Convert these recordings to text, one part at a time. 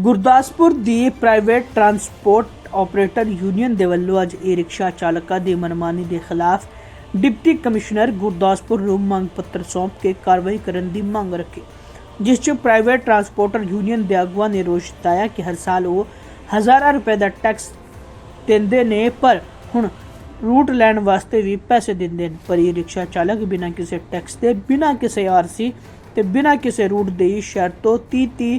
ਗੁਰਦਾਸਪੁਰ ਦੀ private transport operator union ਦੇ ਵੱਲੋਂ ਅੱਜ ਇਹ ਰਿਕਸ਼ਾ ਚਾਲਕਾਂ ਦੀ ਮਨਮਾਨੀ ਦੇ ਖਿਲਾਫ ਡਿਪਟੀ ਕਮਿਸ਼ਨਰ ਗੁਰਦਾਸਪੁਰ ਨੂੰ ਮੰਗ ਪੱਤਰ ਸੌਂਪ ਕੇ ਕਾਰਵਾਈ ਕਰਨ ਦੀ ਮੰਗ ਰੱਖੀ। ਜਿਸ 'ਚ ਪ੍ਰਾਈਵੇਟ ਟਰਾਂਸਪੋਰਟਰ ਯੂਨੀਅਨ ਦੇ ਆਗੂਆਂ ਨੇ ਰੋਸ਼ ਜਤਾਇਆ ਕਿ ਹਰ ਸਾਲ ਉਹ ਹਜ਼ਾਰਾਂ ਰੁਪਏ ਦਾ ਟੈਕਸ ਦਿੰਦੇ ਨੇ, ਪਰ ਹੁਣ ਰੂਟ ਲੈਣ ਵਾਸਤੇ ਵੀ ਪੈਸੇ ਦਿੰਦੇ ਨੇ। ਪਰ ਇਹ ਰਿਕਸ਼ਾ ਚਾਲਕ ਬਿਨਾਂ ਕਿਸੇ ਟੈਕਸ ਦੇ, ਬਿਨਾਂ ਕਿਸੇ ਆਰਸੀ ਤੇ ਬਿਨਾਂ ਕਿਸੇ ਰੂਟ ਦੇ ਹੀ ਸ਼ਹਿਰ ਤੋਂ 30 30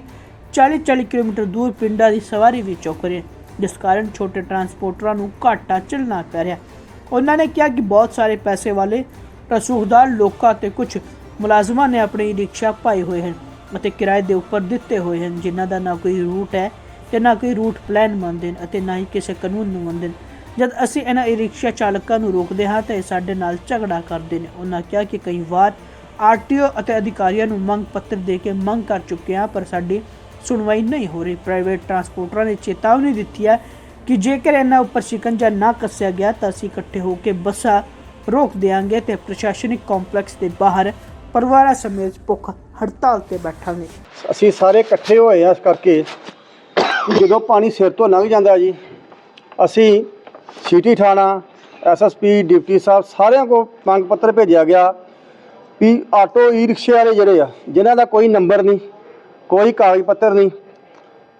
40 40 ਕਿਲੋਮੀਟਰ ਦੂਰ ਪਿੰਡਾਂ ਦੀ ਸਵਾਰੀ ਵੀ ਚੁੱਕ ਰਹੇ ਜਿਸ ਕਾਰਨ ਛੋਟੇ ਟਰਾਂਸਪੋਰਟਰਾਂ ਨੂੰ ਘਾਟਾ ਝੱਲਣਾ ਪੈ ਰਿਹਾ ਉਹਨਾਂ ਨੇ ਕਿਹਾ ਕਿ ਬਹੁਤ ਸਾਰੇ ਪੈਸੇ ਵਾਲੇ ਰਸੂਖਦਾਰ ਲੋਕਾਂ ਤੇ ਕੁਝ ਮੁਲਾਜ਼ਮਾਂ ਨੇ ਆਪਣੇ ਰਿਕਸ਼ਾ ਪਾਏ ਹੋਏ ਹਨ ਅਤੇ ਕਿਰਾਏ ਦੇ ਉੱਪਰ ਦਿੱਤੇ ਹੋਏ ਹਨ, ਜਿਨ੍ਹਾਂ ਦਾ ਨਾ ਕੋਈ ਰੂਟ ਹੈ ਤੇ ਨਾ ਕੋਈ ਰੂਟ ਪਲਾਨ ਮੰਨਦੇ ਨੇ ਅਤੇ ਨਾ ਹੀ ਕਿਸੇ ਕਾਨੂੰਨ ਨੂੰ ਮੰਨਦੇ ਨੇ ਜਦ ਅਸੀਂ ਇਹਨਾਂ ਈ ਰਿਕਸ਼ਾ ਚਾਲਕਾਂ ਨੂੰ ਰੋਕਦੇ ਹਾਂ ਤਾਂ ਇਹ ਸਾਡੇ ਨਾਲ ਝਗੜਾ ਕਰਦੇ ਨੇ। ਉਹਨਾਂ ਕਿਹਾ ਕਿ ਕਈ ਵਾਰ ਆਰਟੀਓ ਅਤੇ ਅਧਿਕਾਰੀਆਂ ਨੂੰ ਮੰਗ ਪੱਤਰ ਦੇ ਕੇ ਮੰਗ ਕਰ ਚੁੱਕੇ ਹਾਂ, ਪਰ ਸਾਡੀ ਸੁਣਵਾਈ ਨਹੀਂ ਹੋ ਰਹੀ। ਪ੍ਰਾਈਵੇਟ ਟਰਾਂਸਪੋਰਟਰਾਂ ਨੇ ਚੇਤਾਵਨੀ ਦਿੱਤੀ ਹੈ ਕਿ ਜੇਕਰ ਇਹਨਾਂ ਉੱਪਰ ਸ਼ਿਕੰਜਾ ਨਾ ਕੱਸਿਆ ਗਿਆ ਤਾਂ ਅਸੀਂ ਇਕੱਠੇ ਹੋ ਕੇ ਬੱਸਾਂ ਰੋਕ ਦੇਵਾਂਗੇ ਤੇ ਪ੍ਰਸ਼ਾਸਨਿਕ ਕੰਪਲੈਕਸ ਦੇ ਬਾਹਰ ਪਰਿਵਾਰਾਂ ਸਮੇਤ ਭੁੱਖ ਹੜਤਾਲ ਤੇ ਬੈਠਾਂਗੇ। ਅਸੀਂ ਸਾਰੇ ਇਕੱਠੇ ਹੋਏ ਆ ਇਸ ਕਰਕੇ ਜਦੋਂ ਪਾਣੀ ਸਿਰ ਤੋਂ ਲੰਘ ਜਾਂਦਾ ਜੀ, ਅਸੀਂ ਸਿਟੀ ਥਾਣਾ ਐਸਐਸਪੀ ਡਿਪਟੀ ਸਾਹਿਬ ਸਾਰਿਆਂ ਕੋ ਮੰਗ ਪੱਤਰ ਭੇਜਿਆ ਗਿਆ ਵੀ ਆਟੋ ਈ ਰਿਕਸ਼ੇ ਵਾਲੇ ਜਿਹੜੇ ਆ, ਜਿਨ੍ਹਾਂ ਦਾ ਕੋਈ ਨੰਬਰ ਨਹੀਂ ਕੋਈ ਕਾਗਜ਼ ਪੱਤਰ ਨਹੀਂ।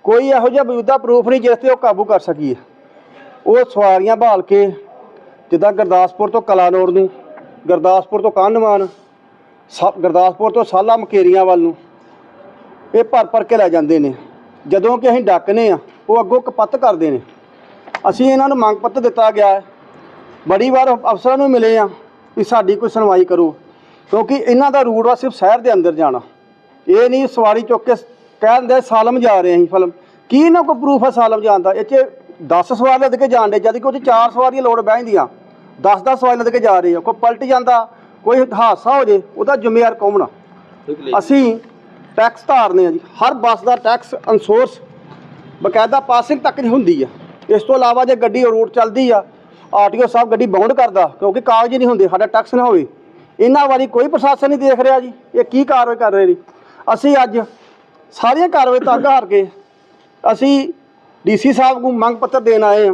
ਕੋਈ ਇਹੋ ਜਿਹਾ ਮੌਜੂਦਾ ਪ੍ਰੂਫ ਨਹੀਂ ਜਿਸ ਤੇ ਉਹ ਕਾਬੂ ਕਰ ਸਕੀਏ। ਉਹ ਸਵਾਰੀਆਂ ਭਾਲ ਕੇ ਜਿੱਦਾਂ ਗੁਰਦਾਸਪੁਰ ਤੋਂ ਕਲਾਨੌਰ ਨੂੰ, ਗੁਰਦਾਸਪੁਰ ਤੋਂ ਕਾਹਨਵਾਨ ਸਾ- ਗੁਰਦਾਸਪੁਰ ਤੋਂ ਸਾਲਾ ਮਕੇਰੀਆਂ ਵੱਲ ਨੂੰ, ਇਹ ਭਰ ਭਰ ਕੇ ਲੈ ਜਾਂਦੇ ਨੇ। ਜਦੋਂ ਕਿ ਅਸੀਂ ਡੱਕਨੇ ਆ, ਉਹ ਅੱਗੋਂ ਕਪੱਤ ਕਰਦੇ ਨੇ। ਅਸੀਂ ਇਹਨਾਂ ਨੂੰ ਮੰਗ ਪੱਤਰ ਦਿੱਤਾ ਗਿਆ ਹੈ। ਬੜੀ ਵਾਰ ਅਫਸਰਾਂ ਨੂੰ ਮਿਲੇ ਆ ਵੀ ਸਾਡੀ ਕੋਈ ਸੁਣਵਾਈ ਕਰੋ, ਕਿਉਂਕਿ ਇਹਨਾਂ ਦਾ ਰੂਟ ਵਾ ਸਿਰਫ ਸ਼ਹਿਰ ਦੇ ਅੰਦਰ ਜਾਣਾ। ਇਹ ਨਹੀਂ ਸਵਾਰੀ ਚੁੱਕ ਕੇ ਕਹਿ ਦਿੰਦੇ ਸਾਲਮ ਜਾ ਰਹੇ ਅਸੀਂ ਫਿਲਮ। ਕੀ ਇਹਨਾਂ ਕੋਲ ਪ੍ਰੂਫ ਹੈ ਸਾਲਮ ਜਾਣ ਦਾ? ਇਹ 'ਚ 10 ਸਵਾਰ ਲੱਦ ਕੇ ਜਾਣ ਦੇ ਜਦ ਕਿ ਉਹ 'ਚ 4 ਸਵਾਰੀਆਂ ਲੋਡ ਬਹਿੰਦੀਆਂ 10-10 ਸਵਾਰੀ ਲੱਦ ਕੇ ਜਾ ਰਹੇ ਆ। ਕੋਈ ਪਲਟ ਜਾਂਦਾ ਕੋਈ ਹਾਦਸਾ ਹੋ ਜੇ ਉਹਦਾ ਜ਼ਿੰਮੇਵਾਰ ਕੌਣ ਆ? ਅਸੀਂ ਟੈਕਸ ਧਾਰਨੇ ਆ ਜੀ। ਹਰ ਬੱਸ ਦਾ ਟੈਕਸ ਅਨਸੋਰਸ ਬਕਾਇਦਾ ਪਾਸਿੰਗ ਤੱਕ ਨਹੀਂ ਹੁੰਦੀ ਆ। ਇਸ ਤੋਂ ਇਲਾਵਾ ਜੇ ਗੱਡੀ ਰੂਟ ਚੱਲਦੀ ਆ ਆਰਟੀਓ ਸਾਹਿਬ ਗੱਡੀ ਬਾਉਂਡ ਕਰਦਾ ਕਿਉਂਕਿ ਕਾਗਜ਼ ਨਹੀਂ ਹੁੰਦੇ ਸਾਡਾ ਟੈਕਸ ਨਾ ਹੋਵੇ। ਇਹਨਾਂ ਵਾਰੀ ਕੋਈ ਪ੍ਰਸ਼ਾਸਨ ਨਹੀਂ ਦੇਖ ਰਿਹਾ ਜੀ। ਇਹ ਕੀ ਕਾਰਵਾਈ ਕਰ ਰਹੇ ਨੇ? ਅਸੀਂ ਅੱਜ ਸਾਰੀਆਂ ਕਾਰਵਾਈ ਤੱਕ ਹਾਰ ਕੇ ਅਸੀਂ ਡੀਸੀ ਸਾਹਿਬ ਨੂੰ ਮੰਗ ਪੱਤਰ ਦੇਣ ਆਏ ਹਾਂ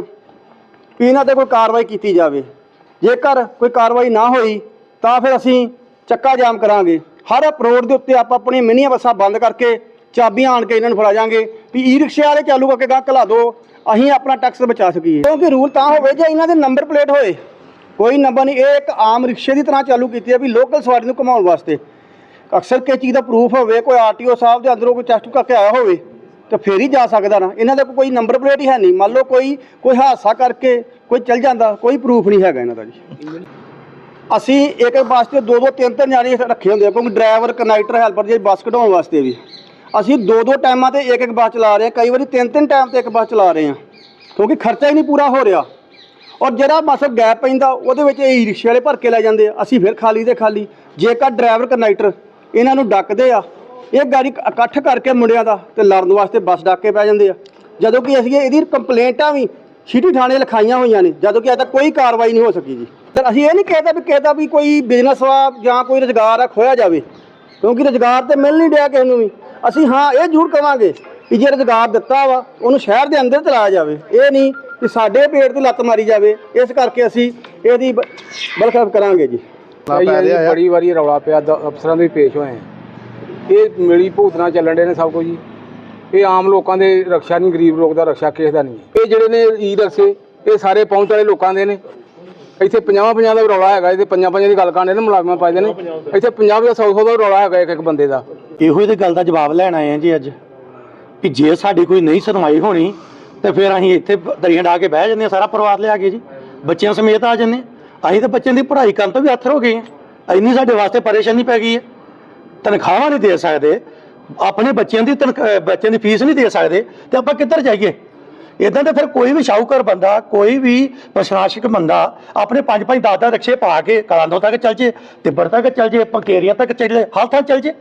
ਵੀ ਇਹਨਾਂ ਤੇ ਕੋਈ ਕਾਰਵਾਈ ਕੀਤੀ ਜਾਵੇ। ਜੇਕਰ ਕੋਈ ਕਾਰਵਾਈ ਨਾ ਹੋਈ, ਤਾਂ ਫਿਰ ਅਸੀਂ ਚੱਕਾ ਜਾਮ ਕਰਾਂਗੇ। ਹਰ ਰੋਡ ਦੇ ਉੱਤੇ ਆਪਾਂ ਆਪਣੀਆਂ ਮਿੰਨੀਆਂ ਬੱਸਾਂ ਬੰਦ ਕਰਕੇ ਚਾਬੀਆਂ ਆਣ ਕੇ ਇਹਨਾਂ ਨੂੰ ਫੜਾ ਜਾਾਂਗੇ ਵੀ ਈ ਰਿਕਸ਼ੇ ਵਾਲੇ ਚਾਲੂ ਕਰਕੇ ਗਾਹ ਘਲਾ ਦਿਓ, ਅਸੀਂ ਆਪਣਾ ਟੈਕਸ ਬਚਾ ਸਕੀਏ। ਕਿਉਂਕਿ ਰੂਲ ਤਾਂ ਹੋਵੇ ਜੇ ਇਹਨਾਂ ਦੇ ਨੰਬਰ ਪਲੇਟ ਹੋਏ। ਕੋਈ ਨੰਬਰ ਨਹੀਂ, ਇਹ ਇੱਕ ਆਮ ਰਿਕਸ਼ੇ ਦੀ ਤਰ੍ਹਾਂ ਚਾਲੂ ਕੀਤੀ ਹੈ ਵੀ ਲੋਕਲ ਸਵਾਰੀ ਨੂੰ ਘੁਮਾਉਣ ਵਾਸਤੇ। ਅਕਸਰ ਕਿਸੇ ਚੀਜ਼ ਦਾ ਪ੍ਰੂਫ ਹੋਵੇ, ਕੋਈ ਆਰਟੀਓ ਸਾਹਿਬ ਦੇ ਅੰਦਰੋਂ ਕੋਈ ਟੈਸਟ ਕਰਕੇ ਆਇਆ ਹੋਵੇ, ਤਾਂ ਫੇਰ ਹੀ ਜਾ ਸਕਦਾ ਨਾ। ਇਹਨਾਂ ਦਾ ਕੋਈ ਨੰਬਰ ਪਲੇਟ ਹੀ ਹੈ ਨਹੀਂ। ਮੰਨ ਲਓ ਕੋਈ ਕੋਈ ਹਾਦਸਾ ਕਰਕੇ ਕੋਈ ਚੱਲ ਜਾਂਦਾ, ਕੋਈ ਪ੍ਰੂਫ ਨਹੀਂ ਹੈਗਾ ਇਹਨਾਂ ਦਾ ਜੀ। ਅਸੀਂ ਇੱਕ ਬੱਸ ਤੇ ਦੋ ਦੋ ਤਿੰਨ ਤਿੰਨ ਜਾਣੇ ਰੱਖੇ ਹੁੰਦੇ ਆ, ਕਿਉਂਕਿ ਡਰਾਈਵਰ ਕਨੈਕਟਰ ਹੈਲਪਰ ਜੇ ਬੱਸ ਕਢਾਉਣ ਵਾਸਤੇ ਵੀ। ਅਸੀਂ ਦੋ ਦੋ ਟਾਈਮਾਂ ਤੇ ਇੱਕ ਇੱਕ ਬੱਸ ਚਲਾ ਰਹੇ ਹਾਂ ਕਈ ਵਾਰੀ ਤਿੰਨ ਤਿੰਨ ਟਾਈਮ ਤੇ ਇੱਕ ਬੱਸ ਚਲਾ ਰਹੇ ਹਾਂ ਕਿਉਂਕਿ ਖਰਚਾ ਹੀ ਨਹੀਂ ਪੂਰਾ ਹੋ ਰਿਹਾ। ਔਰ ਜਿਹੜਾ ਬੱਸ ਗੈਪ ਪੈਂਦਾ, ਉਹਦੇ ਵਿੱਚ ਇਹ ਰਿਕਸ਼ੇ ਵਾਲੇ ਭਰ ਕੇ ਲੈ ਜਾਂਦੇ ਆ। ਅਸੀਂ ਫਿਰ ਖਾਲੀ ਦੇ ਖਾਲੀ, ਜੇਕਰ ਡਰਾਈਵਰ ਕਨੈਕਟਰ ਇਹਨਾਂ ਨੂੰ ਡੱਕਦੇ ਆ। ਇਹ ਗਾੜੀ ਇਕੱਠ ਕਰਕੇ ਮੁੰਡਿਆਂ ਦਾ ਤੇ ਲੜਨ ਵਾਸਤੇ ਬੱਸ ਡੱਕ ਕੇ ਪੈ ਜਾਂਦੇ ਆ। ਜਦੋਂ ਕਿ ਅਸੀਂ ਇਹਦੀ ਕੰਪਲੇਂਟਾਂ ਵੀ ਸਿਟੀ ਥਾਣੇ ਲਿਖਾਈਆਂ ਹੋਈਆਂ ਨੇ, ਜਦੋਂ ਕਿ ਅਜੇ ਤੱਕ ਕੋਈ ਕਾਰਵਾਈ ਨਹੀਂ ਹੋ ਸਕੀ ਜੀ। ਤੇ ਅਸੀਂ ਇਹ ਨਹੀਂ ਕਹਿੰਦੇ ਵੀ ਕਿਸੇ ਵੀ ਕੋਈ ਬਿਜ਼ਨਸ ਵਾ ਜਾਂ ਕੋਈ ਰੁਜ਼ਗਾਰ ਆ ਖੋਇਆ ਜਾਵੇ। ਕਿਉਂਕਿ ਰੁਜ਼ਗਾਰ ਤੇ ਮਿਲ ਨਹੀਂ ਰਿਹਾ ਕਿਸੇ ਨੂੰ ਵੀ। ਅਸੀਂ ਹਾਂ, ਇਹ ਜ਼ਰੂਰ ਕਵਾਂਗੇ ਕਿ ਜੇ ਰੁਜ਼ਗਾਰ ਦਿੱਤਾ ਵਾ, ਉਹਨੂੰ ਸ਼ਹਿਰ ਦੇ ਅੰਦਰ ਚਲਾਇਆ ਜਾਵੇ। ਇਹ ਨਹੀਂ ਕਿ ਸਾਡੇ ਪੇਟ ਤੇ ਲੱਤ ਮਾਰੀ ਜਾਵੇ। ਇਸ ਕਰਕੇ ਅਸੀਂ ਇਹਦੀ ਬ- ਬਲਖਾਫ ਕਰਾਂਗੇ ਜੀ। ਭਾਈ ਜੀ ਬੜੀ ਵਾਰੀ ਰੌਲਾ ਪਿਆ ਦ- ਅਫਸਰਾਂ ਦੇ ਵੀ ਪੇਸ਼ ਹੋਏ ਆ। ਇਹ ਮਿਲੀ ਭੂਤਨਾ ਚੱਲਣ ਦੇ ਨੇ ਸਭ ਕੁਝ ਜੀ। ਇਹ ਆਮ ਲੋਕਾਂ ਦੇ ਰਕਸ਼ਾ ਨਹੀਂ ਗਰੀਬ ਲੋਕ ਦਾ ਰਕਸ਼ਾ ਕਿਸੇ ਦਾ ਨਹੀਂ। ਇਹ ਜਿਹੜੇ ਨੇ ਈ ਰਕਸ਼ੇ ਇਹ ਸਾਰੇ ਪਹੁੰਚ ਵਾਲੇ ਲੋਕਾਂ ਦੇ ਨੇ। ਇੱਥੇ 50 50 ਦਾ ਵੀ ਰੌਲਾ ਹੈਗਾ ਇਹਦੇ ਪੰਜਾਂ ਪੰਜਾਂ ਦੀ ਗੱਲ ਕਰਦੇ ਨੇ ਮੁਲਾਜ਼ਮਾਂ ਪਾਈਦੇ ਨੇ। ਇੱਥੇ 50 ਦਾ 100 100 ਦਾ ਰੌਲਾ ਹੈਗਾ ਇੱਕ ਇੱਕ ਬੰਦੇ ਦਾ। ਇਹੋ ਹੀ ਤੇ ਗੱਲ ਦਾ ਜਵਾਬ ਲੈਣ ਆਏ ਆ ਜੀ ਅੱਜ। ਕਿ ਜੇ ਸਾਡੀ ਕੋਈ ਨਹੀਂ ਸੁਣਵਾਈ ਹੋਣੀ ਤੇ ਫਿਰ ਅਸੀਂ ਇੱਥੇ ਦਰੀਆਂ ਢਾ ਕੇ ਬਹਿ ਜੰਨੇ ਸਾਰਾ ਪਰਿਵਾਰ ਲਿਆ ਕੇ ਜੀ। ਬੱਚਿਆਂ ਸਮੇਤ ਆ ਜੰਨੇ ਅਸੀਂ ਤਾਂ ਬੱਚਿਆਂ ਦੀ ਪੜ੍ਹਾਈ ਕਰਨ ਤੋਂ ਵੀ ਹੱਥਰ ਹੋ ਗਏ ਆ ਇੰਨੀ ਸਾਡੇ ਵਾਸਤੇ ਪਰੇਸ਼ਾਨੀ ਪੈ ਗਈ ਹੈ। ਤਨਖਾਹਾਂ ਨਹੀਂ ਦੇ ਸਕਦੇ। ਆਪਣੇ ਬੱਚਿਆਂ ਦੀ ਤਨਖ- ਬੱਚਿਆਂ ਦੀ ਫੀਸ ਨਹੀਂ ਦੇ ਸਕਦੇ। ਤੇ ਆਪਾਂ ਕਿੱਧਰ ਜਾਈਏ? ਇਦਾਂ ਤੇ ਫਿਰ ਕੋਈ ਵੀ ਸ਼ਾਹੂਕਾਰ ਬੰਦਾ, ਕੋਈ ਵੀ ਪ੍ਰਸ਼ਾਸਕ ਬੰਦਾ ਆਪਣੇ ਪੰਜ ਪੰਜ ਦਸ ਦਸ ਰਕਸ਼ੇ ਪਾ ਕੇ ਕਲਾਂਦੋ ਤੱਕ ਚੱਲ ਜੇ ਤਿੱਬੜ ਤੱਕ ਚੱਲ ਜੇ, ਪੰਕੇਰੀਆਂ ਤੱਕ ਚੱਲ ਜੇ ਹਾਲ ਤੱਕ ਚੱਲ ਜੇ।